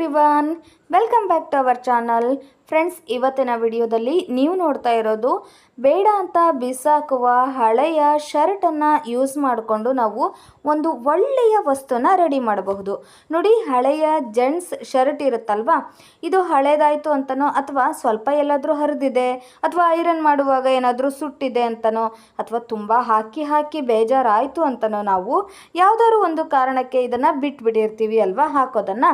Everyone welcome back to our channel. Friends, ಇವತ್ತಿನ ವಿಡಿಯೋದಲ್ಲಿ ನೀವು ನೋಡ್ತಾ ಇರೋದು ಬೇಡ ಅಂತ ಬಿಸಾಕುವ ಹಳೆಯ ಶರ್ಟನ್ನು ಯೂಸ್ ಮಾಡಿಕೊಂಡು ನಾವು ಒಂದು ಒಳ್ಳೆಯ ವಸ್ತುನ ರೆಡಿ ಮಾಡಬಹುದು. ನೋಡಿ, ಹಳೆಯ ಜೆಂಟ್ಸ್ ಶರ್ಟ್ ಇರುತ್ತಲ್ವಾ? ಇದು ಹಳೇದಾಯಿತು ಅಂತನೋ ಅಥವಾ ಸ್ವಲ್ಪ ಎಲ್ಲಾದರೂ ಹರಿದಿದೆ, ಅಥವಾ ಐರನ್ ಮಾಡುವಾಗ ಏನಾದರೂ ಸುಟ್ಟಿದೆ ಅಂತನೋ, ಅಥವಾ ತುಂಬ ಹಾಕಿ ಹಾಕಿ ಬೇಜಾರಾಯಿತು ಅಂತನೋ ನಾವು ಯಾವುದಾದ್ರು ಒಂದು ಕಾರಣಕ್ಕೆ ಇದನ್ನು ಬಿಟ್ಬಿಟ್ಟಿರ್ತೀವಿ ಅಲ್ವಾ ಹಾಕೋದನ್ನು.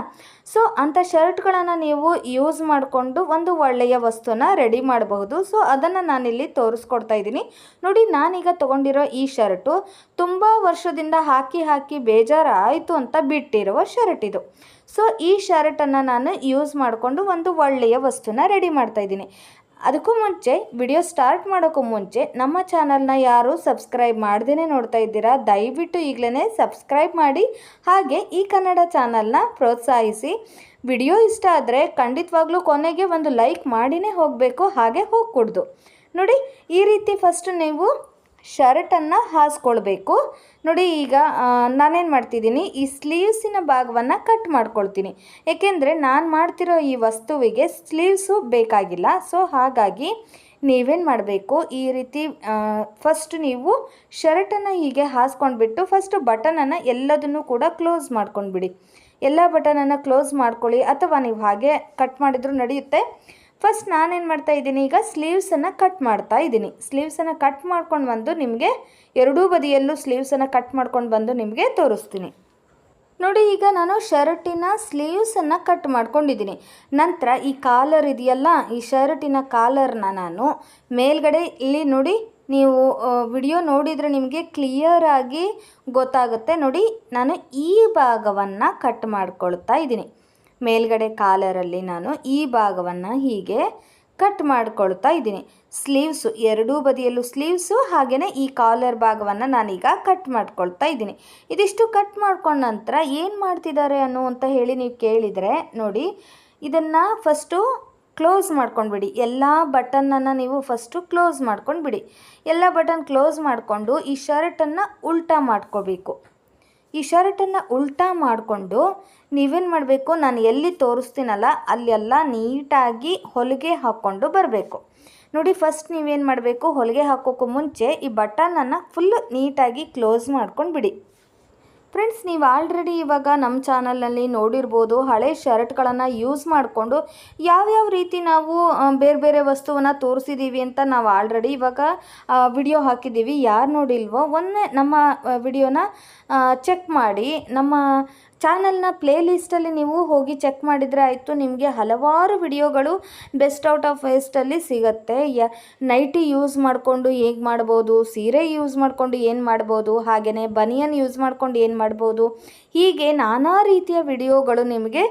ಸೊ ಅಂಥ ಶರ್ಟ್ಗಳನ್ನು ನೀವು ಯೂಸ್ ಮಾಡಿಕೊಂಡು ಒಂದು ಒಳ್ಳೆಯ ವಸ್ತುನ ರೆಡಿ ಮಾಡಬಹುದು. ಸೊ ಅದನ್ನು ನಾನಿಲ್ಲಿ ತೋರಿಸ್ಕೊಡ್ತಾ ಇದ್ದೀನಿ. ನೋಡಿ, ನಾನೀಗ ತೊಗೊಂಡಿರೋ ಈ ಶರ್ಟು ತುಂಬ ವರ್ಷದಿಂದ ಹಾಕಿ ಹಾಕಿ ಬೇಜಾರಾಯಿತು ಅಂತ ಬಿಟ್ಟಿರುವ ಶರ್ಟ್ ಇದು. ಸೊ ಈ ಶರ್ಟನ್ನು ನಾನು ಯೂಸ್ ಮಾಡಿಕೊಂಡು ಒಂದು ಒಳ್ಳೆಯ ವಸ್ತುನ ರೆಡಿ ಮಾಡ್ತಾ ಇದ್ದೀನಿ. ಅದಕ್ಕೂ ಮುಂಚೆ ವಿಡಿಯೋ ಸ್ಟಾರ್ಟ್ ಮಾಡೋಕ್ಕೂ ಮುಂಚೆ, ನಮ್ಮ ಚಾನಲ್ನ ಯಾರು ಸಬ್ಸ್ಕ್ರೈಬ್ ಮಾಡ್ದೇ ನೋಡ್ತಾ ಇದ್ದೀರಾ, ದಯವಿಟ್ಟು ಈಗಲೇ ಸಬ್ಸ್ಕ್ರೈಬ್ ಮಾಡಿ, ಹಾಗೆ ಈ ಕನ್ನಡ ಚಾನಲ್ನ ಪ್ರೋತ್ಸಾಹಿಸಿ. ವಿಡಿಯೋ ಇಷ್ಟ ಆದರೆ ಖಂಡಿತವಾಗ್ಲೂ ಕೊನೆಗೆ ಒಂದು ಲೈಕ್ ಮಾಡಿನೇ ಹೋಗಬೇಕು, ಹಾಗೆ ಹೋಗ್ಕೊಡ್ದು. ನೋಡಿ, ಈ ರೀತಿ ಫಸ್ಟ್ ನೀವು ಶರ್ಟನ್ನು ಹಾಸ್ಕೊಳ್ಬೇಕು. ನೋಡಿ, ಈಗ ನಾನೇನು ಮಾಡ್ತಿದ್ದೀನಿ, ಈ ಸ್ಲೀವ್ಸಿನ ಭಾಗವನ್ನು ಕಟ್ ಮಾಡ್ಕೊಳ್ತೀನಿ. ಏಕೆಂದರೆ ನಾನು ಮಾಡ್ತಿರೋ ಈ ವಸ್ತುವಿಗೆ ಸ್ಲೀವ್ಸು ಬೇಕಾಗಿಲ್ಲ. ಸೊ ಹಾಗಾಗಿ ನೀವೇನು ಮಾಡಬೇಕು, ಈ ರೀತಿ ಫಸ್ಟ್ ನೀವು ಶರ್ಟನ್ನು ಹೀಗೆ ಹಾಸ್ಕೊಂಡ್ಬಿಟ್ಟು ಫಸ್ಟ್ ಬಟನನ್ನು ಎಲ್ಲದನ್ನು ಕೂಡ ಕ್ಲೋಸ್ ಮಾಡ್ಕೊಂಡ್ಬಿಡಿ. ಎಲ್ಲ ಬಟನನ್ನು ಕ್ಲೋಸ್ ಮಾಡ್ಕೊಳ್ಳಿ ಅಥವಾ ನೀವು ಹಾಗೆ ಕಟ್ ಮಾಡಿದರೂ ನಡೆಯುತ್ತೆ. ಫಸ್ಟ್ ನಾನೇನು ಮಾಡ್ತಾ ಇದ್ದೀನಿ, ಈಗ ಸ್ಲೀವ್ಸನ್ನು ಕಟ್ ಮಾಡ್ತಾ ಇದ್ದೀನಿ. ಸ್ಲೀವ್ಸನ್ನು ಕಟ್ ಮಾಡ್ಕೊಂಡು ಬಂದು ನಿಮಗೆ ಎರಡೂ ಬದಿಯಲ್ಲೂ ಸ್ಲೀವ್ಸನ್ನು ಕಟ್ ಮಾಡ್ಕೊಂಡು ಬಂದು ನಿಮಗೆ ತೋರಿಸ್ತೀನಿ. ನೋಡಿ, ಈಗ ನಾನು ಶರ್ಟಿನ ಸ್ಲೀವ್ಸನ್ನು ಕಟ್ ಮಾಡ್ಕೊಂಡಿದ್ದೀನಿ. ನಂತರ ಈ ಕಾಲರ್ ಇದೆಯಲ್ಲ, ಈ ಶರ್ಟಿನ ಕಾಲರ್ನ ನಾನು ಮೇಲ್ಗಡೆ ಇಲ್ಲಿ ನೋಡಿ ನೀವು ವಿಡಿಯೋ ನೋಡಿದರೆ ನಿಮಗೆ ಕ್ಲಿಯರಾಗಿ ಗೊತ್ತಾಗುತ್ತೆ. ನೋಡಿ, ನಾನು ಈ ಭಾಗವನ್ನು ಕಟ್ ಮಾಡ್ಕೊಳ್ತಾ ಇದ್ದೀನಿ. ಮೇಲ್ಗಡೆ ಕಾಲರಲ್ಲಿ ನಾನು ಈ ಭಾಗವನ್ನು ಹೀಗೆ ಕಟ್ ಮಾಡ್ಕೊಳ್ತಾ ಇದ್ದೀನಿ. ಸ್ಲೀವ್ಸು ಎರಡೂ ಬದಿಯಲ್ಲೂ ಸ್ಲೀವ್ಸು ಹಾಗೆಯೇ ಈ ಕಾಲರ್ ಭಾಗವನ್ನು ನಾನೀಗ ಕಟ್ ಮಾಡ್ಕೊಳ್ತಾ ಇದ್ದೀನಿ. ಇದಿಷ್ಟು ಕಟ್ ಮಾಡ್ಕೊಂಡ ನಂತರ ಏನು ಮಾಡ್ತಿದ್ದಾರೆ ಅನ್ನೋ ಹೇಳಿ ನೀವು ಕೇಳಿದರೆ, ನೋಡಿ, ಇದನ್ನು ಫಸ್ಟು ಕ್ಲೋಸ್ ಮಾಡ್ಕೊಂಡ್ಬಿಡಿ. ಎಲ್ಲ ಬಟನನ್ನು ನೀವು ಫಸ್ಟು ಕ್ಲೋಸ್ ಮಾಡ್ಕೊಂಡ್ಬಿಡಿ. ಎಲ್ಲ ಬಟನ್ ಕ್ಲೋಸ್ ಮಾಡಿಕೊಂಡು ಈ ಶರ್ಟನ್ನು ಉಲ್ಟಾ ಮಾಡ್ಕೋಬೇಕು. ಈ ಶರ್ಟನ್ನು ಉಲ್ಟಾ ಮಾಡಿಕೊಂಡು ನೀವೇನು ಮಾಡಬೇಕು? ನಾನು ಎಲ್ಲಿ ತೋರಿಸ್ತೀನಲ್ಲ, ಅಲ್ಲೆಲ್ಲ ನೀಟಾಗಿ ಹೊಲಿಗೆ ಹಾಕ್ಕೊಂಡು ಬರಬೇಕು. ನೋಡಿ ಫಸ್ಟ್ ನೀವೇನು ಮಾಡಬೇಕು? ಹೊಲಿಗೆ ಹಾಕೋಕ್ಕೂ ಮುಂಚೆ ಈ ಬಟನನ್ನು ಫುಲ್ ನೀಟಾಗಿ ಕ್ಲೋಸ್ ಮಾಡ್ಕೊಂಡು ಬಿಡಿ ಫ್ರೆಂಡ್ಸ್ ನೀವು ಆಲ್ರೆಡಿ ಇವಾಗ ನಮ್ಮ ಚಾನಲ್ನಲ್ಲಿ ನೋಡಿರ್ಬೋದು, ಹಳೆ ಶರ್ಟ್ಗಳನ್ನು ಯೂಸ್ ಮಾಡಿಕೊಂಡು ಯಾವ್ಯಾವ ರೀತಿ ನಾವು ಬೇರೆ ಬೇರೆ ವಸ್ತುವನ್ನು ತೋರಿಸಿದ್ದೀವಿ ಅಂತ ನಾವು ಆಲ್ರೆಡಿ ಇವಾಗ ವಿಡಿಯೋ ಹಾಕಿದ್ದೀವಿ ಯಾರು ನೋಡಿಲ್ವೋ ಒಂದೇ ನಮ್ಮ ವಿಡಿಯೋನ ಚೆಕ್ ಮಾಡಿ, ನಮ್ಮ ಚಾನಲ್ನ ಪ್ಲೇ ಲಿಸ್ಟಲ್ಲಿ ನೀವು ಹೋಗಿ ಚೆಕ್ ಮಾಡಿದರೆ ಆಯಿತು, ನಿಮಗೆ ಹಲವಾರು ವಿಡಿಯೋಗಳು ಬೆಸ್ಟ್ ಔಟ್ ಆಫ್ ವೇಸ್ಟಲ್ಲಿ ಸಿಗುತ್ತೆ. ಯ, ನೈಟಿ ಯೂಸ್ ಮಾಡಿಕೊಂಡು ಹೇಗೆ ಮಾಡ್ಬೋದು, ಸೀರೆ ಯೂಸ್ ಮಾಡಿಕೊಂಡು ಏನು ಮಾಡ್ಬೋದು ಹಾಗೆಯೇ ಬನಿಯನ್ ಯೂಸ್ ಮಾಡ್ಕೊಂಡು ಏನು ಮಾಡ್ಬೋದು, ಹೀಗೆ ನಾನಾ ರೀತಿಯ ವಿಡಿಯೋಗಳು ನಿಮಗೆ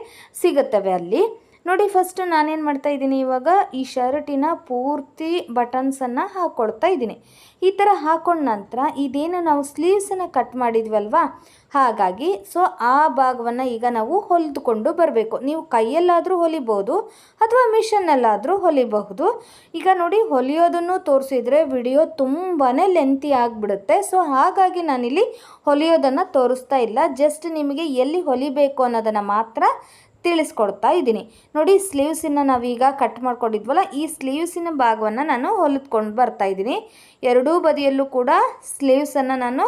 ಸಿಗುತ್ತವೆ ಅಲ್ಲಿ. ನೋಡಿ ಫಸ್ಟ್ ನಾನೇನು ಮಾಡ್ತಾ ಇದ್ದೀನಿ ಇವಾಗ ಈ ಶರ್ಟಿನ ಪೂರ್ತಿ ಬಟನ್ಸನ್ನು ಹಾಕ್ಕೊಳ್ತಾ ಇದ್ದೀನಿ. ಈ ಥರ ಹಾಕೊಂಡ ನಂತರ ಇದೇನು ನಾವು ಸ್ಲೀವ್ಸನ್ನು ಕಟ್ ಮಾಡಿದ್ವಲ್ವಾ? ಹಾಗಾಗಿ ಸೊ ಆ ಭಾಗವನ್ನು ಈಗ ನಾವು ಹೊಲಿದುಕೊಂಡು ಬರಬೇಕು. ನೀವು ಕೈಯಲ್ಲಾದರೂ ಹೊಲಿಬೋದು ಅಥವಾ ಮಿಷನ್ನಲ್ಲಾದರೂ ಹೊಲಿಬಹುದು. ಈಗ ನೋಡಿ ಹೊಲಿಯೋದನ್ನು ತೋರಿಸಿದರೆ ವಿಡಿಯೋ ತುಂಬಾ ಲೆಂತಿ ಆಗಿಬಿಡುತ್ತೆ. ಸೊ ಹಾಗಾಗಿ ನಾನಿಲ್ಲಿ ಹೊಲಿಯೋದನ್ನು ತೋರಿಸ್ತಾ ಇಲ್ಲ. ಜಸ್ಟ್ ನಿಮಗೆ ಎಲ್ಲಿ ಹೊಲಿಬೇಕು ಅನ್ನೋದನ್ನು ಮಾತ್ರ ತಿಳಿಸ್ಕೊಡ್ತಾ ಇದ್ದೀನಿ. ನೋಡಿ ಸ್ಲೀವ್ಸನ್ನು ನಾವೀಗ ಕಟ್ ಮಾಡ್ಕೊಂಡಿದ್ವಲ್ಲ, ಈ ಸ್ಲೀವ್ಸಿನ ಭಾಗವನ್ನು ನಾನು ಹೊಲಿದ್ಕೊಂಡು ಬರ್ತಾ ಇದ್ದೀನಿ. ಎರಡೂ ಬದಿಯಲ್ಲೂ ಕೂಡ ಸ್ಲೀವ್ಸನ್ನು ನಾನು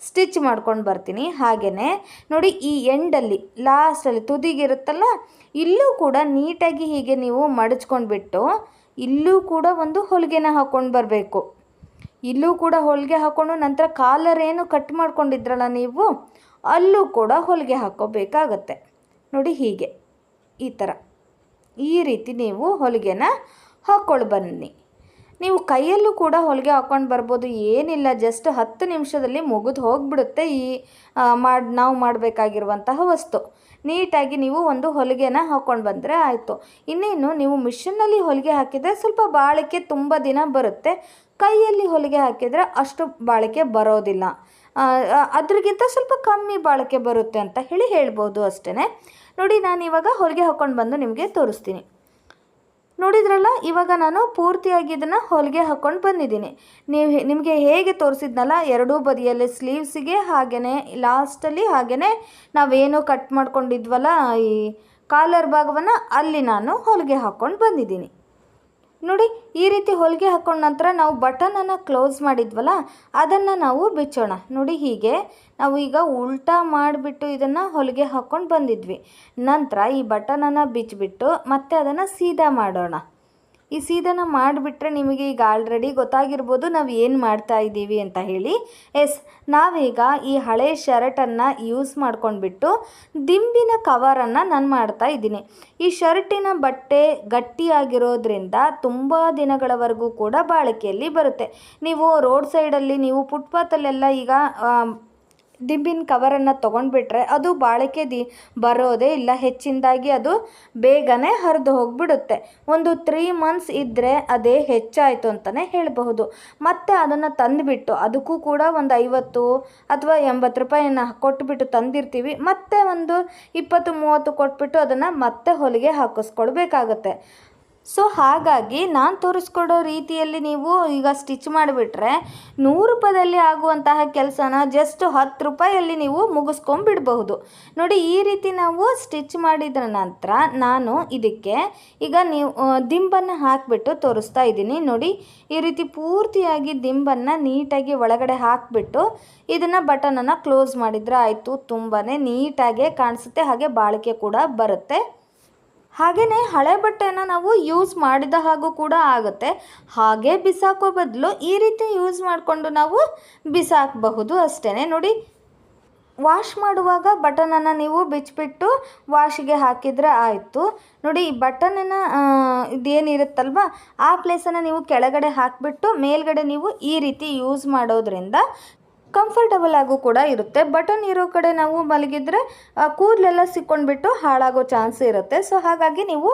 ಸ್ಟಿಚ್ ಮಾಡ್ಕೊಂಡು ಬರ್ತೀನಿ. ಹಾಗೆಯೇ ನೋಡಿ, ಈ ಎಂಡಲ್ಲಿ ಲಾಸ್ಟಲ್ಲಿ ತುದಿಗಿರುತ್ತಲ್ಲ, ಇಲ್ಲೂ ಕೂಡ ನೀಟಾಗಿ ಹೀಗೆ ನೀವು ಮಡಚ್ಕೊಂಡ್ಬಿಟ್ಟು ಇಲ್ಲೂ ಕೂಡ ಒಂದು ಹೊಲಿಗೆನ ಹಾಕ್ಕೊಂಡು ಬರಬೇಕು. ಇಲ್ಲೂ ಕೂಡ ಹೊಲಿಗೆ ಹಾಕ್ಕೊಂಡು ನಂತರ ಕಾಲರ್ ಏನು ಕಟ್ ಮಾಡ್ಕೊಂಡಿದ್ರಲ್ಲ ನೀವು, ಅಲ್ಲೂ ಕೂಡ ಹೊಲಿಗೆ ಹಾಕ್ಕೋಬೇಕಾಗತ್ತೆ ನೋಡಿ ಹೀಗೆ. ಈ ಥರ ಈ ರೀತಿ ನೀವು ಹೊಲಿಗೆನ ಹಾಕ್ಕೊಂಡು ಬನ್ನಿ. ನೀವು ಕೈಯಲ್ಲೂ ಕೂಡ ಹೊಲಿಗೆ ಹಾಕ್ಕೊಂಡು ಬರ್ಬೋದು. ಏನಿಲ್ಲ ಜಸ್ಟ್ ಹತ್ತು ನಿಮಿಷದಲ್ಲಿ ಮುಗಿದು ಹೋಗಿಬಿಡುತ್ತೆ ಈ ಮಾಡಿ, ನಾವು ಮಾಡಬೇಕಾಗಿರುವಂತಹ ವಸ್ತು. ನೀಟಾಗಿ ನೀವು ಒಂದು ಹೊಲಿಗೆನ ಹಾಕ್ಕೊಂಡು ಬಂದರೆ ಆಯಿತು. ಇನ್ನೇನು, ನೀವು ಮಿಷಿನ್ನಲ್ಲಿ ಹೊಲಿಗೆ ಹಾಕಿದರೆ ಸ್ವಲ್ಪ ಬಾಳಿಕೆ ತುಂಬ ದಿನ ಬರುತ್ತೆ. ಕೈಯಲ್ಲಿ ಹೊಲಿಗೆ ಹಾಕಿದರೆ ಅಷ್ಟು ಬಾಳಿಕೆ ಬರೋದಿಲ್ಲ. ಅದ್ರಿಗಿಂತ ಸ್ವಲ್ಪ ಕಮ್ಮಿ ಬಾಳಿಕೆ ಬರುತ್ತೆ ಅಂತ ಹೇಳಿ ಹೇಳ್ಬೋದು ಅಷ್ಟೇ ನೋಡಿ, ನಾನು ಇವಾಗ ಹೊಲಿಗೆ ಹಾಕ್ಕೊಂಡು ಬಂದು ನಿಮಗೆ ತೋರಿಸ್ತೀನಿ. ನೋಡಿದ್ರಲ್ಲ, ಇವಾಗ ನಾನು ಪೂರ್ತಿಯಾಗಿ ಇದನ್ನು ಹೊಲಿಗೆ ಹಾಕ್ಕೊಂಡು ಬಂದಿದ್ದೀನಿ. ನೀವು ನಿಮಗೆ ಹೇಗೆ ತೋರಿಸಿದ್ನಲ್ಲ, ಎರಡೂ ಬದಿಯಲ್ಲಿ ಸ್ಲೀವ್ಸಿಗೆ ಹಾಗೆಯೇ ಲಾಸ್ಟಲ್ಲಿ ಹಾಗೆಯೇ ನಾವೇನು ಕಟ್ ಮಾಡ್ಕೊಂಡಿದ್ವಲ್ಲ, ಈ ಕಾಲರ್ ಭಾಗವನ್ನು ಅಲ್ಲಿ ನಾನು ಹೊಲಿಗೆ ಹಾಕ್ಕೊಂಡು ಬಂದಿದ್ದೀನಿ. ನೋಡಿ, ಈ ರೀತಿ ಹೊಲಿಗೆ ಹಾಕೊಂಡ ನಂತರ ನಾವು ಬಟನನ್ನು ಕ್ಲೋಸ್ ಮಾಡಿದ್ವಲ್ಲ, ಅದನ್ನು ನಾವು ಬಿಚ್ಚೋಣ. ನೋಡಿ ಹೀಗೆ, ನಾವು ಈಗ ಉಲ್ಟಾ ಮಾಡಿಬಿಟ್ಟು ಇದನ್ನು ಹೊಲಿಗೆ ಹಾಕ್ಕೊಂಡು ಬಂದಿದ್ವಿ. ನಂತರ ಈ ಬಟನನ್ನು ಬಿಚ್ಚಿಬಿಟ್ಟು ಮತ್ತೆ ಅದನ್ನು ಸೀದಾ ಮಾಡೋಣ. ಈ ಸೀದನ ಮಾಡಿಬಿಟ್ರೆ ನಿಮಗೆ ಈಗ ಆಲ್ರೆಡಿ ಗೊತ್ತಾಗಿರ್ಬೋದು ನಾವು ಏನು ಮಾಡ್ತಾ ಇದ್ದೀವಿ ಅಂತ ಹೇಳಿ. ಎಸ್, ನಾವೀಗ ಈ ಹಳೆ ಶರ್ಟನ್ನು ಯೂಸ್ ಮಾಡ್ಕೊಂಡ್ಬಿಟ್ಟು ದಿಂಬಿನ ಕವರನ್ನು ನಾನು ಮಾಡ್ತಾ ಇದ್ದೀನಿ. ಈ ಶರ್ಟಿನ ಬಟ್ಟೆ ಗಟ್ಟಿಯಾಗಿರೋದ್ರಿಂದ ತುಂಬ ದಿನಗಳವರೆಗೂ ಕೂಡ ಬಾಳಿಕೆಯಲ್ಲಿ ಬರುತ್ತೆ. ನೀವು ರೋಡ್ ಸೈಡಲ್ಲಿ ನೀವು ಫುಟ್ಪಾತಲ್ಲೆಲ್ಲ ಈಗ ದಿಂಬಿನ ಕವರನ್ನು ತೊಗೊಂಡ್ಬಿಟ್ರೆ ಅದು ಬಾಳಿಕೆ ದಿ ಬರೋದೇ ಇಲ್ಲ. ಹೆಚ್ಚಿನದಾಗಿ ಅದು ಬೇಗನೆ ಹರಿದು ಹೋಗಿಬಿಡುತ್ತೆ. ಒಂದು ತ್ರೀ ಮಂತ್ಸ್ ಇದ್ದರೆ ಅದೇ ಹೆಚ್ಚಾಯಿತು ಅಂತಲೇ ಹೇಳಬಹುದು. ಮತ್ತು ಅದನ್ನು ತಂದುಬಿಟ್ಟು ಅದಕ್ಕೂ ಕೂಡ ಒಂದು ಐವತ್ತು ಅಥವಾ ಎಂಬತ್ತು ರೂಪಾಯಿನ ಕೊಟ್ಟುಬಿಟ್ಟು ತಂದಿರ್ತೀವಿ. ಮತ್ತೆ ಒಂದು ಇಪ್ಪತ್ತು, ಮೂವತ್ತು ಕೊಟ್ಬಿಟ್ಟು ಅದನ್ನು ಮತ್ತೆ ಹೊಲಿಗೆ ಹಾಕಿಸ್ಕೊಳ್ಬೇಕಾಗತ್ತೆ. ಸೊ ಹಾಗಾಗಿ ನಾನು ತೋರಿಸ್ಕೊಡೋ ರೀತಿಯಲ್ಲಿ ನೀವು ಈಗ ಸ್ಟಿಚ್ ಮಾಡಿಬಿಟ್ರೆ ನೂರು ರೂಪಾಯಲ್ಲಿ ಆಗುವಂತಹ ಕೆಲಸನ ಜಸ್ಟ್ ಹತ್ತು ರೂಪಾಯಲ್ಲಿ ನೀವು ಮುಗಿಸ್ಕೊಂಬಿಡ್ಬಹುದು ನೋಡಿ, ಈ ರೀತಿ ನಾವು ಸ್ಟಿಚ್ ಮಾಡಿದ ನಂತರ ನಾನು ಇದಕ್ಕೆ ಈಗ ನೀವು ದಿಂಬನ್ನು ಹಾಕಿಬಿಟ್ಟು ತೋರಿಸ್ತಾ ಇದ್ದೀನಿ. ನೋಡಿ, ಈ ರೀತಿ ಪೂರ್ತಿಯಾಗಿ ದಿಂಬನ್ನು ನೀಟಾಗಿ ಒಳಗಡೆ ಹಾಕಿಬಿಟ್ಟು ಇದನ್ನು ಬಟನನ್ನು ಕ್ಲೋಸ್ ಮಾಡಿದರೆ ಆಯಿತು. ತುಂಬಾ ನೀಟಾಗೆ ಕಾಣಿಸುತ್ತೆ, ಹಾಗೆ ಬಾಳಿಕೆ ಕೂಡ ಬರುತ್ತೆ. ಹಾಗೆಯೇ ಹಳೆ ಬಟ್ಟೆನ ನಾವು ಯೂಸ್ ಮಾಡಿದ ಹಾಗೂ ಕೂಡ ಆಗುತ್ತೆ. ಹಾಗೆ ಬಿಸಾಕೋ ಬದಲು ಈ ರೀತಿ ಯೂಸ್ ಮಾಡಿಕೊಂಡು ನಾವು ಬಿಸಾಕಬಹುದು ಅಷ್ಟೇ ನೋಡಿ, ವಾಶ್ ಮಾಡುವಾಗ ಬಟನನ್ನು ನೀವು ಬಿಚ್ಚಿಬಿಟ್ಟು ವಾಶಿಗೆ ಹಾಕಿದರೆ ಆಯಿತು. ನೋಡಿ, ಈ ಬಟನನ್ನು ಇದೇನಿರುತ್ತಲ್ವ, ಆ ಪ್ಲೇಸನ್ನು ನೀವು ಕೆಳಗಡೆ ಹಾಕಿಬಿಟ್ಟು ಮೇಲ್ಗಡೆ ನೀವು ಈ ರೀತಿ ಯೂಸ್ ಮಾಡೋದ್ರಿಂದ ಕಂಫರ್ಟಬಲ್ ಆಗೂ ಕೂಡ ಇರುತ್ತೆ. ಬಟನ್ ಇರೋ ಕಡೆ ನಾವು ಮಲಗಿದ್ರೆ ಕೂದಲೆಲ್ಲ ಸಿಕ್ಕೊಂಡ್ಬಿಟ್ಟು ಹಾಳಾಗೋ ಚಾನ್ಸ್ ಇರುತ್ತೆ. ಸೊ ಹಾಗಾಗಿ ನೀವು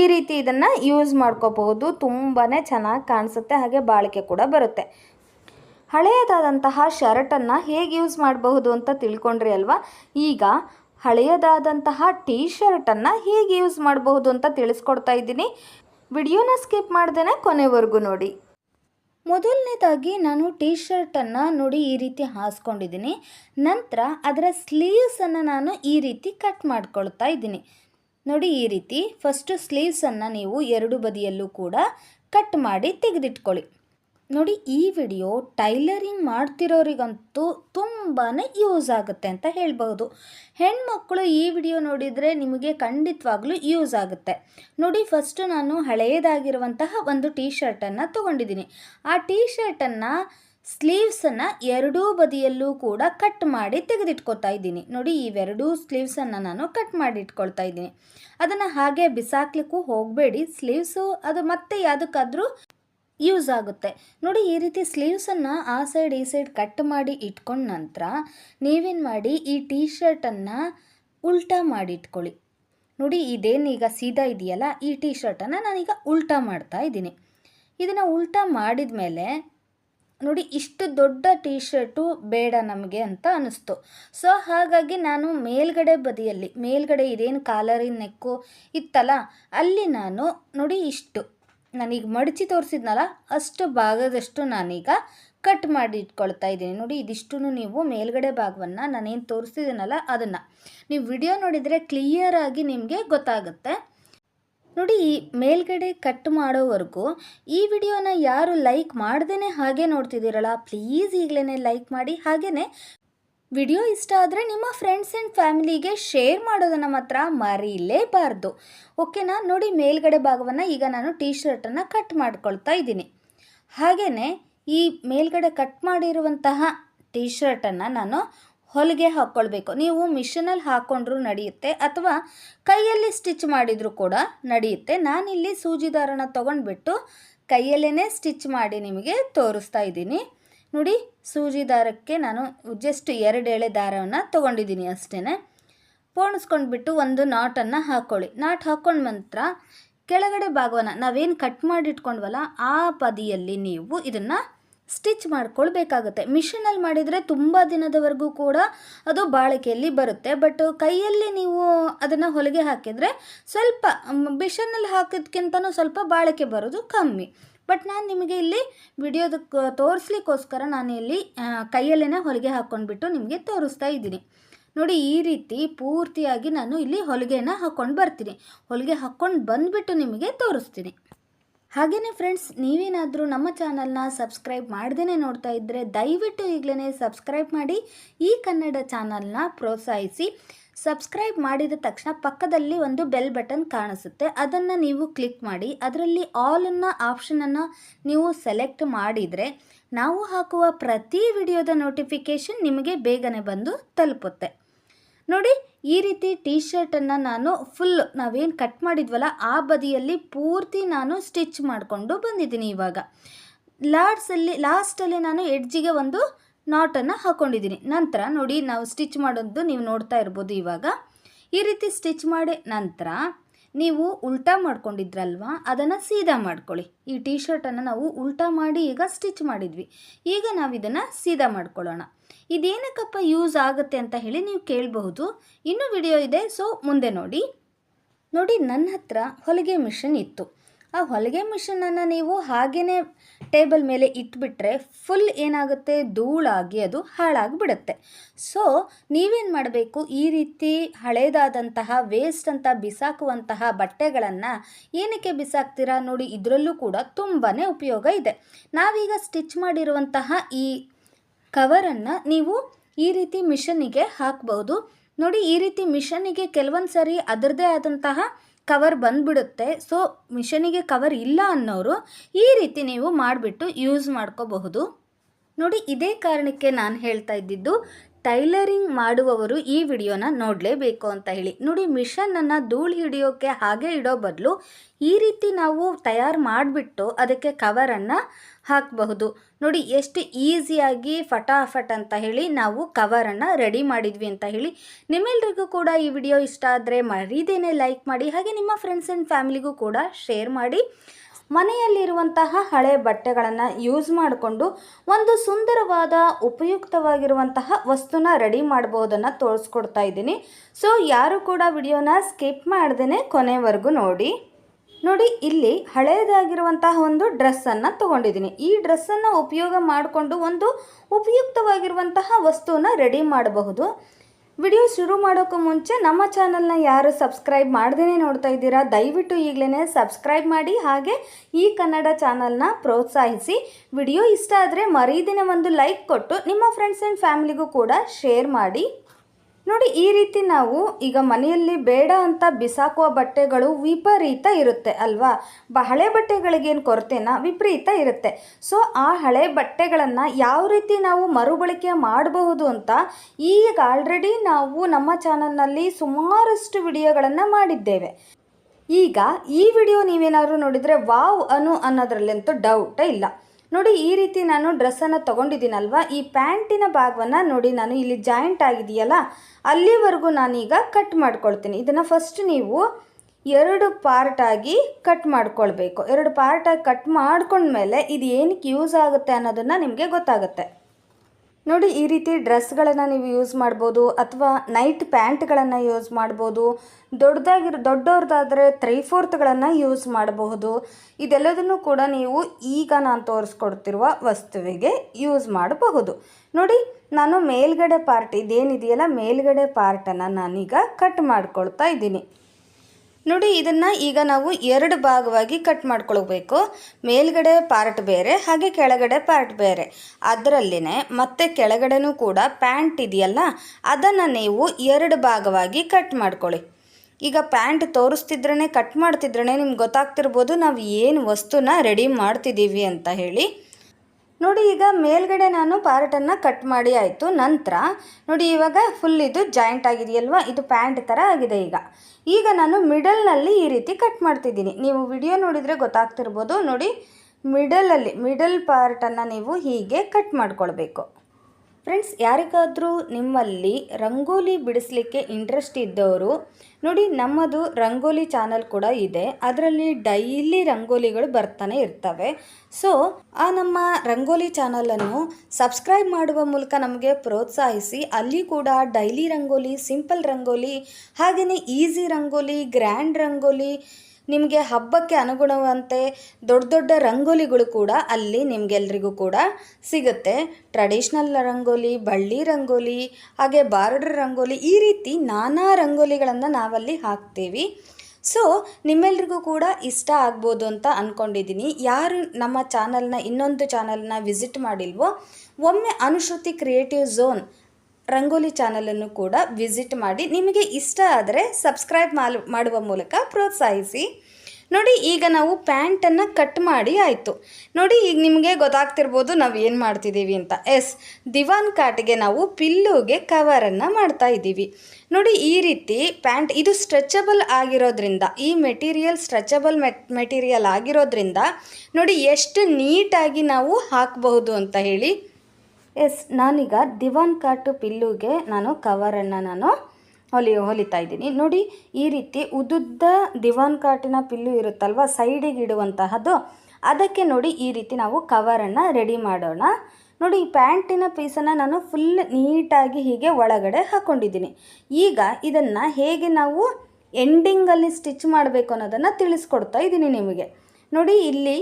ಈ ರೀತಿ ಇದನ್ನು ಯೂಸ್ ಮಾಡ್ಕೋಬಹುದು. ತುಂಬಾ ಚೆನ್ನಾಗಿ ಕಾಣಿಸುತ್ತೆ. ಹಾಗೆ ಬಾಳಿಕೆ ಕೂಡ ಬರುತ್ತೆ. ಹಳೆಯದಾದಂತಹ ಶರ್ಟನ್ನು ಹೇಗೆ ಯೂಸ್ ಮಾಡಬಹುದು ಅಂತ ತಿಳ್ಕೊಂಡ್ರಿ ಅಲ್ವಾ? ಈಗ ಹಳೆಯದಾದಂತಹ ಟೀ ಶರ್ಟನ್ನು ಹೇಗೆ ಯೂಸ್ ಮಾಡಬಹುದು ಅಂತ ತಿಳಿಸ್ಕೊಡ್ತಾ ಇದ್ದೀನಿ. ವಿಡಿಯೋನ ಸ್ಕಿಪ್ ಮಾಡ್ದೇ ಕೊನೆವರೆಗೂ ನೋಡಿ. ಮೊದಲನೇದಾಗಿ ನಾನು ಟೀ ಶರ್ಟನ್ನು ನೋಡಿ ಈ ರೀತಿ ಹಾಸ್ಕೊಂಡಿದ್ದೀನಿ. ನಂತರ ಅದರ ಸ್ಲೀವ್ಸನ್ನು ನಾನು ಈ ರೀತಿ ಕಟ್ ಮಾಡ್ಕೊಳ್ತಾ ಇದ್ದೀನಿ. ನೋಡಿ ಈ ರೀತಿ, ಫಸ್ಟು ಸ್ಲೀವ್ಸನ್ನು ನೀವು ಎರಡು ಬದಿಯಲ್ಲೂ ಕೂಡ ಕಟ್ ಮಾಡಿ ತೆಗೆದಿಟ್ಕೊಳ್ಳಿ. ನೋಡಿ, ಈ ವಿಡಿಯೋ ಟೈಲರಿಂಗ್ ಮಾಡ್ತಿರೋರಿಗಂತೂ ತುಂಬಾ ಯೂಸ್ ಆಗುತ್ತೆ ಅಂತ ಹೇಳ್ಬಹುದು. ಹೆಣ್ಮಕ್ಳು ಈ ವಿಡಿಯೋ ನೋಡಿದರೆ ನಿಮಗೆ ಖಂಡಿತವಾಗ್ಲೂ ಯೂಸ್ ಆಗುತ್ತೆ. ನೋಡಿ ಫಸ್ಟು ನಾನು ಹಳೆಯದಾಗಿರುವಂತಹ ಒಂದು ಟೀ ಶರ್ಟನ್ನು ತೊಗೊಂಡಿದ್ದೀನಿ. ಆ ಟೀ ಶರ್ಟನ್ನು ಸ್ಲೀವ್ಸನ್ನು ಎರಡೂ ಬದಿಯಲ್ಲೂ ಕೂಡ ಕಟ್ ಮಾಡಿ ತೆಗೆದಿಟ್ಕೊತಾ ಇದ್ದೀನಿ. ನೋಡಿ, ಇವೆರಡೂ ಸ್ಲೀವ್ಸನ್ನು ನಾನು ಕಟ್ ಮಾಡಿ ಇಟ್ಕೊಳ್ತಾ ಇದ್ದೀನಿ. ಅದನ್ನು ಹಾಗೆ ಬಿಸಾಕ್ಲಿಕ್ಕೂ ಹೋಗಬೇಡಿ. ಸ್ಲೀವ್ಸು ಅದು ಮತ್ತೆ ಯಾವುದಕ್ಕಾದ್ರೂ ಯೂಸ್ ಆಗುತ್ತೆ. ನೋಡಿ, ಈ ರೀತಿ ಸ್ಲೀವ್ಸನ್ನು ಆ ಸೈಡ್ ಈ ಸೈಡ್ ಕಟ್ ಮಾಡಿ ಇಟ್ಕೊಂಡ ನಂತರ ನೀವೇನು ಮಾಡಿ, ಈ ಟೀ ಶರ್ಟನ್ನು ಉಲ್ಟಾ ಮಾಡಿ ಇಟ್ಕೊಳ್ಳಿ. ನೋಡಿ, ಇದೇನು ಈಗ ಸೀದಾ ಇದೆಯಲ್ಲ, ಈ ಟೀ ಶರ್ಟನ್ನು ನಾನೀಗ ಉಲ್ಟಾ ಮಾಡ್ತಾ ಇದ್ದೀನಿ. ಇದನ್ನು ಉಲ್ಟಾ ಮಾಡಿದ ಮೇಲೆ ನೋಡಿ, ಇಷ್ಟು ದೊಡ್ಡ ಟೀ ಶರ್ಟು ಬೇಡ ನಮಗೆ ಅಂತ ಅನ್ನಿಸ್ತು ಸೊ, ಹಾಗಾಗಿ ನಾನು ಮೇಲ್ಗಡೆ ಬದಿಯಲ್ಲಿ, ಮೇಲ್ಗಡೆ ಇದೇನು ಕಾಲರಿನ ನೆಕ್ಕು ಇತ್ತಲ್ಲ, ಅಲ್ಲಿ ನಾನು ನೋಡಿ ಇಷ್ಟು ನಾನೀಗ ಮಡಚಿ ತೋರಿಸಿದ್ನಲ್ಲ, ಅಷ್ಟು ಭಾಗದಷ್ಟು ನಾನೀಗ ಕಟ್ ಮಾಡಿ ಇಟ್ಕೊಳ್ತಾ ಇದ್ದೀನಿ. ನೋಡಿ ಇದಿಷ್ಟು ನೀವು ಮೇಲ್ಗಡೆ ಭಾಗವನ್ನು ನಾನೇನು ತೋರಿಸಿದ್ದೀನಲ್ಲ ಅದನ್ನು. ನೀವು ವಿಡಿಯೋ ನೋಡಿದರೆ ಕ್ಲಿಯರಾಗಿ ನಿಮಗೆ ಗೊತ್ತಾಗುತ್ತೆ. ನೋಡಿ, ಈ ಮೇಲ್ಗಡೆ ಕಟ್ ಮಾಡೋವರೆಗೂ ಈ ವಿಡಿಯೋನ ಯಾರು ಲೈಕ್ ಮಾಡ್ದೇ ಹಾಗೆ ನೋಡ್ತಿದ್ದೀರಲ್ಲ ಪ್ಲೀಸ್ ಈಗಲೇ ಲೈಕ್ ಮಾಡಿ ಹಾಗೆಯೇ ವಿಡಿಯೋ ಇಷ್ಟ ಆದರೆ ನಿಮ್ಮ ಫ್ರೆಂಡ್ಸ್ ಆ್ಯಂಡ್ ಫ್ಯಾಮಿಲಿಗೆ ಶೇರ್ ಮಾಡೋದನ್ನು ಮಾತ್ರ ಮರೀಲೇಬಾರ್ದು. ಓಕೆನಾ ನೋಡಿ ಮೇಲ್ಗಡೆ ಭಾಗವನ್ನು ಈಗ ನಾನು ಟೀ ಶರ್ಟನ್ನು ಕಟ್ ಮಾಡ್ಕೊಳ್ತಾ ಇದ್ದೀನಿ. ಹಾಗೆಯೇ ಈ ಮೇಲ್ಗಡೆ ಕಟ್ ಮಾಡಿರುವಂತಹ ಟೀ ಶರ್ಟನ್ನು ನಾನು ಹೊಲಿಗೆ ಹಾಕ್ಕೊಳ್ಬೇಕು ನೀವು ಮಿಷಿನಲ್ಲಿ ಹಾಕ್ಕೊಂಡ್ರೂ ನಡೆಯುತ್ತೆ ಅಥವಾ ಕೈಯಲ್ಲಿ ಸ್ಟಿಚ್ ಮಾಡಿದರೂ ಕೂಡ ನಡೆಯುತ್ತೆ. ನಾನಿಲ್ಲಿ ಸೂಜಿ ದಾರನ ತೊಗೊಂಡ್ಬಿಟ್ಟು ಕೈಯಲ್ಲೇ ಸ್ಟಿಚ್ ಮಾಡಿ ನಿಮಗೆ ತೋರಿಸ್ತಾ ಇದ್ದೀನಿ. ನೋಡಿ ಸೂಜಿ ದಾರಕ್ಕೆ ನಾನು ಜಸ್ಟ್ ಎರಡು ಎಳೆ ದಾರವನ್ನು ತೊಗೊಂಡಿದ್ದೀನಿ ಅಷ್ಟೇ ಪೋಣಿಸ್ಕೊಂಡ್ಬಿಟ್ಟು ಒಂದು ನಾಟನ್ನು ಹಾಕ್ಕೊಳ್ಳಿ ನಾಟ್ ಹಾಕ್ಕೊಂಡ ನಂತರ ಕೆಳಗಡೆ ಭಾಗವನ್ನು ನಾವೇನು ಕಟ್ ಮಾಡಿಟ್ಕೊಂಡ್ವಲ್ಲ, ಆ ಪದಿಯಲ್ಲಿ ನೀವು ಇದನ್ನು ಸ್ಟಿಚ್ ಮಾಡ್ಕೊಳ್ಬೇಕಾಗುತ್ತೆ. ಮಿಷಿನಲ್ಲಿ ಮಾಡಿದರೆ ತುಂಬ ದಿನದವರೆಗೂ ಕೂಡ ಅದು ಬಾಳಿಕೆಯಲ್ಲಿ ಬರುತ್ತೆ. ಬಟ್ ಕೈಯಲ್ಲಿ ನೀವು ಅದನ್ನು ಹೊಲಿಗೆ ಹಾಕಿದರೆ ಸ್ವಲ್ಪ ಮಿಷನಲ್ಲಿ ಹಾಕಿದ್ಕಿಂತನೂ ಸ್ವಲ್ಪ ಬಾಳಿಕೆ ಬರೋದು ಕಮ್ಮಿ. ಬಟ್ ನಾನು ನಿಮಗೆ ಇಲ್ಲಿ ವಿಡಿಯೋದ ತೋರಿಸ್ಲಿಕ್ಕೋಸ್ಕರ ನಾನು ಇಲ್ಲಿ ಕೈಯಲ್ಲೇ ಹೊಲಿಗೆ ಹಾಕ್ಕೊಂಡ್ಬಿಟ್ಟು ನಿಮಗೆ ತೋರಿಸ್ತಾ ಇದ್ದೀನಿ. ನೋಡಿ, ಈ ರೀತಿ ಪೂರ್ತಿಯಾಗಿ ನಾನು ಇಲ್ಲಿ ಹೊಲಿಗೆನ ಹಾಕ್ಕೊಂಡು ಬರ್ತೀನಿ. ಹೊಲಿಗೆ ಹಾಕ್ಕೊಂಡು ಬಂದುಬಿಟ್ಟು ನಿಮಗೆ ತೋರಿಸ್ತೀನಿ. ಹಾಗೆಯೇ ಫ್ರೆಂಡ್ಸ್, ನೀವೇನಾದರೂ ನಮ್ಮ ಚಾನಲ್ನ ಸಬ್ಸ್ಕ್ರೈಬ್ ಮಾಡ್ದೇ ನೋಡ್ತಾ ಇದ್ದರೆ ದಯವಿಟ್ಟು ಈಗಲೇ ಸಬ್ಸ್ಕ್ರೈಬ್ ಮಾಡಿ ಈ ಕನ್ನಡ ಚಾನಲ್ನ ಪ್ರೋತ್ಸಾಹಿಸಿ. ಸಬ್ಸ್ಕ್ರೈಬ್ ಮಾಡಿದ ತಕ್ಷಣ ಪಕ್ಕದಲ್ಲಿ ಒಂದು ಬೆಲ್ ಬಟನ್ ಕಾಣಿಸುತ್ತೆ. ಅದನ್ನು ನೀವು ಕ್ಲಿಕ್ ಮಾಡಿ, ಅದರಲ್ಲಿ ಆಲ್ ಅನ್ನೋ ಆಪ್ಷನನ್ನು ನೀವು ಸೆಲೆಕ್ಟ್ ಮಾಡಿದರೆ ನಾವು ಹಾಕುವ ಪ್ರತಿ ವಿಡಿಯೋದ ನೋಟಿಫಿಕೇಷನ್ ನಿಮಗೆ ಬೇಗನೆ ಬಂದು ತಲುಪುತ್ತೆ. ನೋಡಿ, ಈ ರೀತಿ ಟೀ ಶರ್ಟನ್ನು ನಾನು ಫುಲ್ ನಾವೇನು ಕಟ್ ಮಾಡಿದ್ವಲ್ಲ, ಆ ಬದಿಯಲ್ಲಿ ಪೂರ್ತಿ ನಾನು ಸ್ಟಿಚ್ ಮಾಡಿಕೊಂಡು ಬಂದಿದ್ದೀನಿ ಇವಾಗ. ಲಾಡ್ಸಲ್ಲಿ ಲಾಸ್ಟಲ್ಲಿ ನಾನು ಎಡ್ಜಿಗೆ ಒಂದು ನಾಟನ್ನು ಹಾಕ್ಕೊಂಡಿದ್ದೀನಿ ನಂತರ ನೋಡಿ, ನಾವು ಸ್ಟಿಚ್ ಮಾಡೋದು ನೀವು ನೋಡ್ತಾ ಇರ್ಬೋದು ಇವಾಗ. ಈ ರೀತಿ ಸ್ಟಿಚ್ ಮಾಡಿ ನಂತರ ನೀವು ಉಲ್ಟಾ ಮಾಡ್ಕೊಂಡಿದ್ರಲ್ವ, ಅದನ್ನು ಸೀದಾ ಮಾಡ್ಕೊಳ್ಳಿ. ಈ ಟೀ ಶರ್ಟನ್ನು ನಾವು ಉಲ್ಟಾ ಮಾಡಿ ಈಗ ಸ್ಟಿಚ್ ಮಾಡಿದ್ವಿ. ಈಗ ನಾವು ಇದನ್ನು ಸೀದಾ ಮಾಡ್ಕೊಳ್ಳೋಣ. ಇದೇನಕ್ಕಪ್ಪ ಯೂಸ್ ಆಗುತ್ತೆ ಅಂತ ಹೇಳಿ ನೀವು ಕೇಳಬಹುದು. ಇನ್ನೂ ವಿಡಿಯೋ ಇದೆ ಸೊ ಮುಂದೆ ನೋಡಿ. ನೋಡಿ, ನನ್ನ ಹತ್ರ ಹೊಲಿಗೆ ಮಿಷನ್ ಇತ್ತು. ಆ ಹೊಲಿಗೆ ಮಿಷನನ್ನು ನೀವು ಹಾಗೆಯೇ ಟೇಬಲ್ ಮೇಲೆ ಇಟ್ಬಿಟ್ರೆ ಫುಲ್ ಏನಾಗುತ್ತೆ? ಧೂಳಾಗಿ ಅದು ಹಾಳಾಗಿಬಿಡುತ್ತೆ. ಸೊ ನೀವೇನು ಮಾಡಬೇಕು? ಈ ರೀತಿ ಹಳೇದಾದಂತಹ ವೇಸ್ಟ್ ಅಂತ ಬಿಸಾಕುವಂತಹ ಬಟ್ಟೆಗಳನ್ನು ಏನಕ್ಕೆ ಬಿಸಾಕ್ತೀರಾ ನೋಡಿ, ಇದರಲ್ಲೂ ಕೂಡ ತುಂಬಾ ಉಪಯೋಗ ಇದೆ. ನಾವೀಗ ಸ್ಟಿಚ್ ಮಾಡಿರುವಂತಹ ಈ ಕವರನ್ನು ನೀವು ಈ ರೀತಿ ಮಿಷನಿಗೆ ಹಾಕ್ಬೋದು. ನೋಡಿ, ಈ ರೀತಿ ಮಿಷನಿಗೆ ಕೆಲವೊಂದು ಸರಿ ಅದರದೇ ಆದಂತಹ ಕವರ್ ಬಂದ್ಬಿಡುತ್ತೆ. ಸೊ ಮಿಷನಿಗೆ ಕವರ್ ಇಲ್ಲ ಅನ್ನೋರು ಈ ರೀತಿ ನೀವು ಮಾಡಿಬಿಟ್ಟು ಯೂಸ್ ಮಾಡ್ಕೋಬಹುದು. ನೋಡಿ, ಇದೇ ಕಾರಣಕ್ಕೆ ನಾನು ಹೇಳ್ತಾ ಇದ್ದಿದ್ದು ಟೈಲರಿಂಗ್ ಮಾಡುವವರು ಈ ವಿಡಿಯೋನ ನೋಡಲೇಬೇಕು ಅಂತ ಹೇಳಿ. ನೋಡಿ ಮಿಷನನ್ನು ಧೂಳು ಹಿಡಿಯೋಕ್ಕೆ ಹಾಗೆ ಇಡೋ ಬದಲು ಈ ರೀತಿ ನಾವು ತಯಾರು ಮಾಡಿಬಿಟ್ಟು ಅದಕ್ಕೆ ಕವರನ್ನು ಹಾಕಬಹುದು. ನೋಡಿ, ಎಷ್ಟು ಈಸಿಯಾಗಿ ಫಟಾಫಟ್ ಅಂತ ಹೇಳಿ ನಾವು ಕವರನ್ನು ರೆಡಿ ಮಾಡಿದ್ವಿ ಅಂತ ಹೇಳಿ ನಿಮ್ಮೆಲ್ರಿಗೂ ಕೂಡ ಈ ವಿಡಿಯೋ ಇಷ್ಟ ಆದರೆ ಮರೀದೇನೆ ಲೈಕ್ ಮಾಡಿ, ಹಾಗೆ ನಿಮ್ಮ ಫ್ರೆಂಡ್ಸ್ ಆ್ಯಂಡ್ ಫ್ಯಾಮಿಲಿಗೂ ಕೂಡ ಶೇರ್ ಮಾಡಿ. ಮನೆಯಲ್ಲಿರುವಂತಹ ಹಳೆ ಬಟ್ಟೆಗಳನ್ನು ಯೂಸ್ ಮಾಡಿಕೊಂಡು ಒಂದು ಸುಂದರವಾದ, ಉಪಯುಕ್ತವಾಗಿರುವಂತಹ ವಸ್ತುನ ರೆಡಿ ಮಾಡ್ಬೋದನ್ನು ತೋರಿಸ್ಕೊಡ್ತಾ ಇದ್ದೀನಿ. ಸೊ ಯಾರು ಕೂಡ ವಿಡಿಯೋನ ಸ್ಕಿಪ್ ಮಾಡ್ದೇ ಕೊನೆವರೆಗೂ ನೋಡಿ. ನೋಡಿ, ಇಲ್ಲಿ ಹಳೆಯದಾಗಿರುವಂತಹ ಒಂದು ಡ್ರೆಸ್ಸನ್ನು ತಗೊಂಡಿದ್ದೀನಿ. ಈ ಡ್ರೆಸ್ಸನ್ನು ಉಪಯೋಗ ಮಾಡಿಕೊಂಡು ಒಂದು ಉಪಯುಕ್ತವಾಗಿರುವಂತಹ ವಸ್ತುವನ್ನ ರೆಡಿ ಮಾಡಬಹುದು. ವಿಡಿಯೋ ಶುರು ಮಾಡೋಕ್ಕೂ ಮುಂಚೆ ನಮ್ಮ ಚಾನಲ್ನ ಯಾರು ಸಬ್ಸ್ಕ್ರೈಬ್ ಮಾಡ್ದೇ ನೋಡ್ತಾ ಇದ್ದೀರಾ, ದಯವಿಟ್ಟು ಈಗಲೇ ಸಬ್ಸ್ಕ್ರೈಬ್ ಮಾಡಿ, ಹಾಗೆ ಈ ಕನ್ನಡ ಚಾನಲ್ನ ಪ್ರೋತ್ಸಾಹಿಸಿ. ವಿಡಿಯೋ ಇಷ್ಟ ಆದರೆ ಮರೀದಿನ ಒಂದು ಲೈಕ್ ಕೊಟ್ಟು ನಿಮ್ಮ ಫ್ರೆಂಡ್ಸ್ ಆ್ಯಂಡ್ ಫ್ಯಾಮಿಲಿಗೂ ಕೂಡ ಶೇರ್ ಮಾಡಿ. ನೋಡಿ, ಈ ರೀತಿ ನಾವು ಈಗ ಮನೆಯಲ್ಲಿ ಬೇಡ ಅಂತ ಬಿಸಾಕುವ ಬಟ್ಟೆಗಳು ವಿಪರೀತ ಇರುತ್ತೆ ಅಲ್ವಾ? ಬ, ಹಳೆ ಬಟ್ಟೆಗಳಿಗೇನು ಕೊರತೆನ? ವಿಪರೀತ ಇರುತ್ತೆ. ಸೊ, ಆ ಹಳೆ ಬಟ್ಟೆಗಳನ್ನು ಯಾವ ರೀತಿ ನಾವು ಮರುಬಳಕೆ ಮಾಡಬಹುದು ಅಂತ ಈಗ ಆಲ್ರೆಡಿ ನಾವು ನಮ್ಮ ಚಾನಲ್ನಲ್ಲಿ ಸುಮಾರಷ್ಟು ವಿಡಿಯೋಗಳನ್ನು ಮಾಡಿದ್ದೇವೆ. ಈಗ ಈ ವಿಡಿಯೋ ನೀವೇನಾದರೂ ನೋಡಿದರೆ ವಾವ್ ಅನು ಅನ್ನೋದ್ರಲ್ಲಂತೂ ಡೌಟೇ ಇಲ್ಲ. ನೋಡಿ, ಈ ರೀತಿ ನಾನು ಡ್ರೆಸ್ಸನ್ನು ತೊಗೊಂಡಿದ್ದೀನಲ್ವ? ಈ ಪ್ಯಾಂಟಿನ ಭಾಗವನ್ನು ನೋಡಿ, ನಾನು ಇಲ್ಲಿ ಜಾಯಿಂಟ್ ಆಗಿದೆಯಲ್ಲ ಅಲ್ಲಿವರೆಗೂ ನಾನೀಗ ಕಟ್ ಮಾಡ್ಕೊಳ್ತೀನಿ. ಇದನ್ನು ಫಸ್ಟ್ ನೀವು ಎರಡು ಪಾರ್ಟಾಗಿ ಕಟ್ ಮಾಡ್ಕೊಳ್ಬೇಕು. ಎರಡು ಪಾರ್ಟಾಗಿ ಕಟ್ ಮಾಡ್ಕೊಂಡ್ಮೇಲೆ ಇದು ಏನಕ್ಕೆ ಯೂಸ್ ಆಗುತ್ತೆ ಅನ್ನೋದನ್ನು ನಿಮಗೆ ಗೊತ್ತಾಗುತ್ತೆ. ನೋಡಿ, ಈ ರೀತಿ ಡ್ರೆಸ್ಗಳನ್ನು ನೀವು ಯೂಸ್ ಮಾಡ್ಬೋದು ಅಥವಾ ನೈಟ್ ಪ್ಯಾಂಟ್ಗಳನ್ನು ಯೂಸ್ ಮಾಡ್ಬೋದು. ದೊಡ್ಡದಾಗಿರೋ ದೊಡ್ಡವ್ರದ್ದಾದರೆ ತ್ರೀ ಫೋರ್ತ್ಗಳನ್ನು ಯೂಸ್ ಮಾಡಬಹುದು. ಇದೆಲ್ಲದನ್ನು ಕೂಡ ನೀವು ಈಗ ನಾನು ತೋರಿಸ್ಕೊಡ್ತಿರುವ ವಸ್ತುವಿಗೆ ಯೂಸ್ ಮಾಡಬಹುದು. ನೋಡಿ, ನಾನು ಮೇಲ್ಗಡೆ ಪಾರ್ಟ್ ಇದೇನಿದೆಯಲ್ಲ, ಮೇಲ್ಗಡೆ ಪಾರ್ಟನ್ನು ನಾನೀಗ ಕಟ್ ಮಾಡ್ಕೊಳ್ತಾ ಇದ್ದೀನಿ. ನೋಡಿ, ಇದನ್ನು ಈಗ ನಾವು ಎರಡು ಭಾಗವಾಗಿ ಕಟ್ ಮಾಡ್ಕೊಳ್ಬೇಕು. ಮೇಲ್ಗಡೆ ಪಾರ್ಟ್ ಬೇರೆ, ಹಾಗೆ ಕೆಳಗಡೆ ಪಾರ್ಟ್ ಬೇರೆ. ಅದರಲ್ಲಿನೇ ಮತ್ತೆ ಕೆಳಗಡೆನೂ ಕೂಡ ಪ್ಯಾಂಟ್ ಇದೆಯಲ್ಲ, ಅದನ್ನು ನೀವು ಎರಡು ಭಾಗವಾಗಿ ಕಟ್ ಮಾಡ್ಕೊಳ್ಳಿ. ಈಗ ಪ್ಯಾಂಟ್ ತೋರಿಸ್ತಿದ್ರೇ ಕಟ್ ಮಾಡ್ತಿದ್ರೇ ನಿಮ್ಗೆ ಗೊತ್ತಾಗ್ತಿರ್ಬೋದು, ನಾವು ಏನು ವಸ್ತುನ ರೆಡಿ ಮಾಡ್ತಿದ್ದೀವಿ ಅಂತ ಹೇಳಿ. ನೋಡಿ, ಈಗ ಮೇಲ್ಗಡೆ ನಾನು ಪಾರ್ಟನ್ನು ಕಟ್ ಮಾಡಿ ಆಯಿತು. ನಂತರ ನೋಡಿ, ಇವಾಗ ಫುಲ್ ಇದು ಜಾಯಿಂಟ್ ಆಗಿದೆಯಲ್ವಾ? ಇದು ಪ್ಯಾಂಟ್ ಥರ ಆಗಿದೆ ಈಗ. ಈಗ ನಾನು ಮಿಡಲ್ನಲ್ಲಿ ಈ ರೀತಿ ಕಟ್ ಮಾಡ್ತಿದ್ದೀನಿ. ನೀವು ವಿಡಿಯೋ ನೋಡಿದರೆ ಗೊತ್ತಾಗ್ತಿರ್ಬೋದು. ನೋಡಿ ಮಿಡಲಲ್ಲಿ ಮಿಡಲ್ ಪಾರ್ಟನ್ನು ನೀವು ಹೀಗೆ ಕಟ್ ಮಾಡ್ಕೊಳ್ಬೇಕು. ಫ್ರೆಂಡ್ಸ್ ಯಾರಿಗಾದರೂ ನಿಮ್ಮಲ್ಲಿ ರಂಗೋಲಿ ಬಿಡಿಸ್ಲಿಕ್ಕೆ ಇಂಟ್ರೆಸ್ಟ್ ಇದ್ದವರು, ನೋಡಿ ನಮ್ಮದು ರಂಗೋಲಿ ಚಾನಲ್ ಕೂಡ ಇದೆ. ಅದರಲ್ಲಿ ಡೈಲಿ ರಂಗೋಲಿಗಳು ಬರ್ತಾನೆ ಇರ್ತವೆ. ಸೊ ಆ ನಮ್ಮ ರಂಗೋಲಿ ಚಾನಲನ್ನು ಸಬ್ಸ್ಕ್ರೈಬ್ ಮಾಡುವ ಮೂಲಕ ನಮಗೆ ಪ್ರೋತ್ಸಾಹಿಸಿ, ಅಲ್ಲಿ ಕೂಡ ಡೈಲಿ ರಂಗೋಲಿ ಸಿಂಪಲ್ ರಂಗೋಲಿ ಹಾಗೆಯೇ ಈಸಿ ರಂಗೋಲಿ ಗ್ರ್ಯಾಂಡ್ ರಂಗೋಲಿ ನಿಮಗೆ ಹಬ್ಬಕ್ಕೆ ಅನುಗುಣವಂತೆ ದೊಡ್ಡ ದೊಡ್ಡ ರಂಗೋಲಿಗಳು ಕೂಡ ಅಲ್ಲಿ ನಿಮಗೆಲ್ರಿಗೂ ಕೂಡ ಸಿಗುತ್ತೆ. ಟ್ರೆಡಿಷ್ನಲ್ ರಂಗೋಲಿ, ಬಳ್ಳಿ ರಂಗೋಲಿ, ಹಾಗೆ ಬಾರ್ಡರ್ ರಂಗೋಲಿ ಈ ರೀತಿ ನಾನಾ ರಂಗೋಲಿಗಳನ್ನು ನಾವಲ್ಲಿ ಹಾಕ್ತೀವಿ. ಸೊ ನಿಮ್ಮೆಲ್ರಿಗೂ ಕೂಡ ಇಷ್ಟ ಆಗ್ಬೋದು ಅಂತ ಅಂದ್ಕೊಂಡಿದ್ದೀನಿ ಯಾರು ನಮ್ಮ ಚಾನಲ್ನ ಇನ್ನೊಂದು ಚಾನಲ್ನ ವಿಸಿಟ್ ಮಾಡಿಲ್ವೋ, ಒಮ್ಮೆ ಅನುಶ್ರುತಿ ಕ್ರಿಯೇಟಿವ್ ಝೋನ್ ರಂಗೋಲಿ ಚಾನಲನ್ನು ಕೂಡ ವಿಸಿಟ್ ಮಾಡಿ. ನಿಮಗೆ ಇಷ್ಟ ಆದರೆ ಸಬ್ಸ್ಕ್ರೈಬ್ ಮಾಡುವ ಮೂಲಕ ಪ್ರೋತ್ಸಾಹಿಸಿ. ನೋಡಿ, ಈಗ ನಾವು ಪ್ಯಾಂಟನ್ನು ಕಟ್ ಮಾಡಿ ಆಯಿತು. ನೋಡಿ, ಈಗ ನಿಮಗೆ ಗೊತ್ತಾಗ್ತಿರ್ಬೋದು ನಾವು ಏನು ಮಾಡ್ತಿದ್ದೀವಿ ಅಂತ. ಎಸ್, ದಿವಾನ್ ಕಾಟಿಗೆ ನಾವು ಪಿಲ್ಲುಗೆ ಕವರನ್ನು ಮಾಡ್ತಾ ಇದ್ದೀವಿ. ನೋಡಿ, ಈ ರೀತಿ ಪ್ಯಾಂಟ್ ಇದು ಸ್ಟ್ರೆಚಬಲ್ ಆಗಿರೋದ್ರಿಂದ, ಈ ಮೆಟೀರಿಯಲ್ ಸ್ಟ್ರೆಚಬಲ್ ಮೆಟ್, ಮೆಟೀರಿಯಲ್ ಆಗಿರೋದ್ರಿಂದ, ನೋಡಿ, ಎಷ್ಟು ನೀಟಾಗಿ ನಾವು ಹಾಕಬಹುದು ಅಂತ ಹೇಳಿ ಎಸ್, ನಾನೀಗ ದಿವಾನ್ ಕಾಟು ಪಿಲ್ಲುಗೆ ನಾನು ಕವರನ್ನು ನಾನು ಹೊಲಿ, ಹೊಲಿತಾ ಇದ್ದೀನಿ. ನೋಡಿ, ಈ ರೀತಿ ಉದ್ದುದ್ದ ದಿವಾನ್ ಕಾಟಿನ ಪಿಲ್ಲು ಇರುತ್ತಲ್ವ, ಸೈಡಿಗೆ ಇಡುವಂತಹದ್ದು, ಅದಕ್ಕೆ ನೋಡಿ ಈ ರೀತಿ ನಾವು ಕವರನ್ನು ರೆಡಿ ಮಾಡೋಣ. ನೋಡಿ, ಈ ಪ್ಯಾಂಟಿನ ಪೀಸನ್ನು ನಾನು ಫುಲ್ ನೀಟಾಗಿ ಹೀಗೆ ಒಳಗಡೆ ಹಾಕ್ಕೊಂಡಿದ್ದೀನಿ ಈಗ ಇದನ್ನು ಹೇಗೆ ನಾವು ಎಂಡಿಂಗಲ್ಲಿ ಸ್ಟಿಚ್ ಮಾಡಬೇಕು ಅನ್ನೋದನ್ನು ತಿಳಿಸ್ಕೊಡ್ತಾ ಇದ್ದೀನಿ ನಿಮಗೆ. ನೋಡಿ, ಇಲ್ಲಿ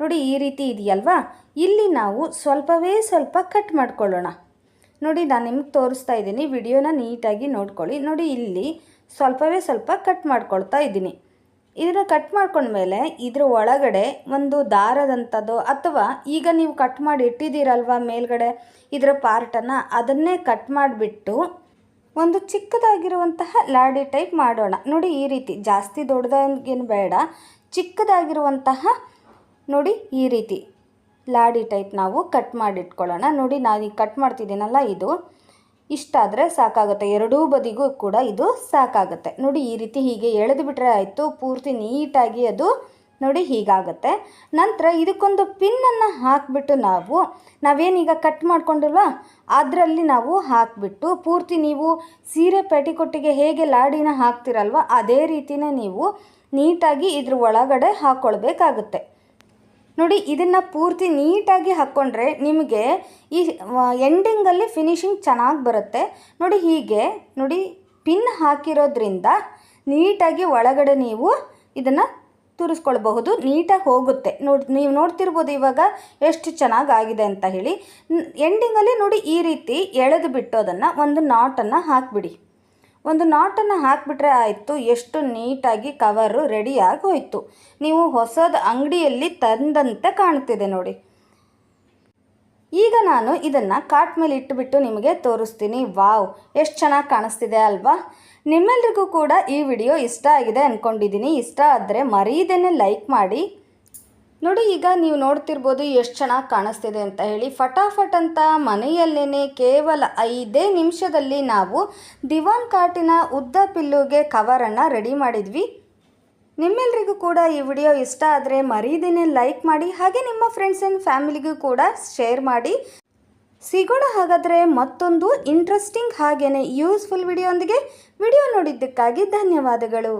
ನೋಡಿ ಈ ರೀತಿ ಇದೆಯಲ್ವಾ? ಇಲ್ಲಿ ನಾವು ಸ್ವಲ್ಪವೇ ಸ್ವಲ್ಪ ಕಟ್ ಮಾಡ್ಕೊಳ್ಳೋಣ. ನೋಡಿ ನಾನು ನಿಮ್ಗೆ ತೋರಿಸ್ತಾ ಇದ್ದೀನಿ, ವಿಡಿಯೋನ ನೀಟಾಗಿ ನೋಡ್ಕೊಳ್ಳಿ. ನೋಡಿ ಇಲ್ಲಿ ಸ್ವಲ್ಪವೇ ಸ್ವಲ್ಪ ಕಟ್ ಮಾಡ್ಕೊಳ್ತಾ ಇದ್ದೀನಿ. ಇದನ್ನು ಕಟ್ ಮಾಡ್ಕೊಂಡ್ಮೇಲೆ ಇದ್ರ ಒಳಗಡೆ ಒಂದು ದಾರದಂಥದ್ದು ಅಥವಾ ಈಗ ನೀವು ಕಟ್ ಮಾಡಿ ಇಟ್ಟಿದ್ದೀರಲ್ವ ಮೇಲ್ಗಡೆ ಇದರ ಪಾರ್ಟನ್ನು, ಅದನ್ನೇ ಕಟ್ ಮಾಡಿಬಿಟ್ಟು ಒಂದು ಚಿಕ್ಕದಾಗಿರುವಂತಹ ಲಾಡಿ ಟೈಪ್ ಮಾಡೋಣ. ನೋಡಿ ಈ ರೀತಿ ಜಾಸ್ತಿ ದೊಡ್ಡದಾಗೇನು ಬೇಡ, ಚಿಕ್ಕದಾಗಿರುವಂತಹ ನೋಡಿ ಈ ರೀತಿ. ಲಾಡಿ ಟೈಪ್ ನಾವು ಕಟ್ ಮಾಡಿಟ್ಕೊಳ್ಳೋಣ. ನೋಡಿ ನಾನು ಈಗ ಕಟ್ ಮಾಡ್ತಿದ್ದೀನಲ್ಲ ಇದು. ಇಷ್ಟಾದರೆ ಸಾಕಾಗುತ್ತೆ. ಎರಡೂ ಬದಿಗೂ ಕೂಡ ಇದು ಸಾಕಾಗುತ್ತೆ. ನೋಡಿ ಈ ರೀತಿ ಹೀಗೆ ಎಳೆದು ಬಿಟ್ಟರೆ ಆಯಿತು. ಪೂರ್ತಿ ನೀಟಾಗಿ ಅದು ನೋಡಿ ಹೀಗಾಗುತ್ತೆ. ನಂತರ ಇದಕ್ಕೊಂದು ಪಿನ್ನನ್ನು ಹಾಕಿಬಿಟ್ಟು ನಾವು, ನಾವೇನೀಗ ಕಟ್ ಮಾಡಿಕೊಂಡಿಲ್ವ ಅದರಲ್ಲಿ ನಾವು ಹಾಕಿಬಿಟ್ಟು ಪೂರ್ತಿ ನೀವು ಸೀರೆ ಪೆಟಿಕೊಟ್ಟಿಗೆ ಹೇಗೆ ಲಾಡಿನ ಹಾಕ್ತಿರಲ್ವ, ಅದೇ ರೀತಿಯೇ ನೀವು ನೀಟಾಗಿ ಇದ್ರ ಒಳಗಡೆ ಹಾಕ್ಕೊಳ್ಬೇಕಾಗುತ್ತೆ ನೋಡಿ, ಇದನ್ನು ಪೂರ್ತಿ ನೀಟಾಗಿ ಹಾಕ್ಕೊಂಡ್ರೆ ನಿಮಗೆ ಈ ಎಂಡಿಂಗಲ್ಲಿ ಫಿನಿಶಿಂಗ್ ಚೆನ್ನಾಗಿ ಬರುತ್ತೆ. ನೋಡಿ, ಹೀಗೆ, ನೋಡಿ ಪಿನ್ ಹಾಕಿರೋದ್ರಿಂದ ನೀಟಾಗಿ ಒಳಗಡೆ ನೀವು ಇದನ್ನು ತುರಿಸ್ಕೊಳ್ಬಹುದು. ನೀಟಾಗಿ ಹೋಗುತ್ತೆ. ನೋಡಿ, ನೀವು ನೋಡ್ತಿರ್ಬೋದು ಇವಾಗ ಎಷ್ಟು ಚೆನ್ನಾಗಿ ಆಗಿದೆ ಅಂತ ಹೇಳಿ. ಎಂಡಿಂಗಲ್ಲಿ ನೋಡಿ ಈ ರೀತಿ ಎಳೆದು ಬಿಟ್ಟು ಅದನ್ನು ಒಂದು ನಾಟನ್ನು ಹಾಕಿಬಿಡಿ. ಒಂದು ನಾಟನ್ನು ಹಾಕಿಬಿಟ್ರೆ ಆಯಿತು, ಎಷ್ಟು ನೀಟಾಗಿ ಕವರು ರೆಡಿಯಾಗಿ ಹೋಯಿತು ನೀವು ಹೊಸದು ಅಂಗಡಿಯಲ್ಲಿ ತಂದಂತೆ ಕಾಣ್ತಿದೆ ನೋಡಿ. ಈಗ ನಾನು ಇದನ್ನು ಕಾಟ್ ಮೇಲೆ ಇಟ್ಟುಬಿಟ್ಟು ನಿಮಗೆ ತೋರಿಸ್ತೀನಿ. ವಾವ್, ಎಷ್ಟು ಚೆನ್ನಾಗಿ ಕಾಣಿಸ್ತಿದೆ ಅಲ್ವಾ? ನಿಮ್ಮೆಲ್ರಿಗೂ ಕೂಡ ಈ ವಿಡಿಯೋ ಇಷ್ಟ ಆಗಿದೆ ಅಂದ್ಕೊಂಡಿದ್ದೀನಿ ಇಷ್ಟ ಆದರೆ ಮರೀದೇನೆ ಲೈಕ್ ಮಾಡಿ. ನೋಡಿ, ಈಗ ನೀವು ನೋಡ್ತಿರ್ಬೋದು ಎಷ್ಟು ಚೆನ್ನಾಗಿ ಕಾಣಿಸ್ತಿದೆ ಅಂತ ಹೇಳಿ. ಫಟಾಫಟ್ ಅಂತ ಮನೆಯಲ್ಲೇ ಕೇವಲ ಐದೇ ನಿಮಿಷದಲ್ಲಿ ನಾವು ದಿವಾನ್ ಕಾಟಿನ ಉದ್ದ ಪಿಲ್ಲುಗೆ ಕವರನ್ನು ರೆಡಿ ಮಾಡಿದ್ವಿ. ನಿಮ್ಮೆಲ್ರಿಗೂ ಕೂಡ ಈ ವಿಡಿಯೋ ಇಷ್ಟ ಆದರೆ ಮರೀದೇನೆ ಲೈಕ್ ಮಾಡಿ, ಹಾಗೆ ನಿಮ್ಮ ಫ್ರೆಂಡ್ಸ್ ಆ್ಯಂಡ್ ಫ್ಯಾಮಿಲಿಗೂ ಕೂಡ ಶೇರ್ ಮಾಡಿ. ಸಿಗೋಣ ಹಾಗಾದರೆ ಮತ್ತೊಂದು ಇಂಟ್ರೆಸ್ಟಿಂಗ್ ಹಾಗೆಯೇ ಯೂಸ್ಫುಲ್ ವಿಡಿಯೋ ವಿಡಿಯೋ ನೋಡಿದ್ದಕ್ಕಾಗಿ ಧನ್ಯವಾದಗಳು.